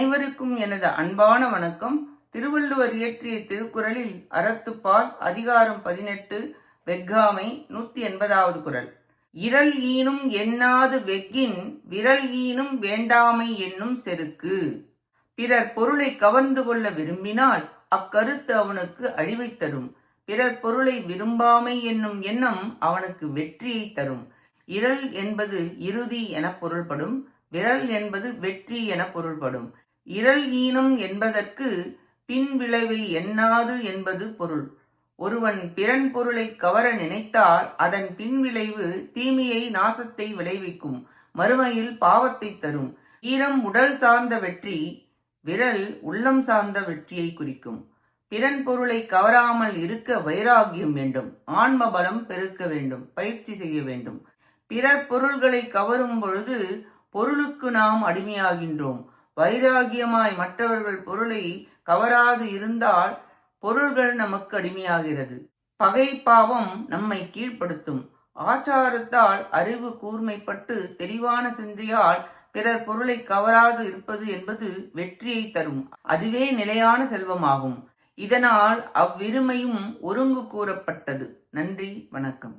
அனைவருக்கும் எனது அன்பான வணக்கம். திருவள்ளுவர் இயற்றிய திருக்குறளில் அறத்துப்பால் அதிகாரம் பதினெட்டு வெக்காமை நூத்தி எண்பதாவது குரல் இரல் ஈனும் எண்ணாது வெக்கின் விரல் ஈனும் வேண்டாமை என்னும் செருக்கு. பிறர் பொருளை கவர்ந்து கொள்ள விரும்பினால் அக்கருத்து அவனுக்கு அழிவை தரும். பிறர் பொருளை விரும்பாமை என்னும் எண்ணம் அவனுக்கு வெற்றியை தரும். இரல் என்பது இறுதி என பொருள்படும் விரல் என்பது வெற்றி என பொருள்படும். இரல் ஈனும் என்பதற்கு பின்விளைவை எண்ணாது என்பது பொருள். ஒருவன் பிறன் பொருளை கவர நினைத்தால் அதன் பின்விளைவு தீமையை நாசத்தை விளைவிக்கும் மறுமையில் பாவத்தை தரும். ஈரம் உடல் சார்ந்த வெற்றி விரல் உள்ளம் சார்ந்த வெற்றியை குறிக்கும். பிறன் பொருளை கவராமல் இருக்க வைராகியம் வேண்டும் ஆன்ம பலம் பெருக்க வேண்டும் பயிற்சி செய்ய வேண்டும். பிறர் பொருள்களை கவரும் பொழுது பொருளுக்கு நாம் அடிமையாகின்றோம். வைராகியமாய் மற்றவர்கள் பொருளை கவராது இருந்தால் பொருள்கள் நமக்கு அடிமையாகிறது. பகை பாவம் நம்மை கீழ்ப்படுத்தும். ஆச்சாரத்தால் அறிவு கூர்மைப்பட்டு தெளிவான சிந்தையால் பிறர் பொருளை கவராது இருப்பது என்பது வெற்றியை தரும். அதுவே நிலையான செல்வமாகும். இதனால் அவ்விருமையும் ஒருங்கு கூறப்பட்டது. நன்றி வணக்கம்.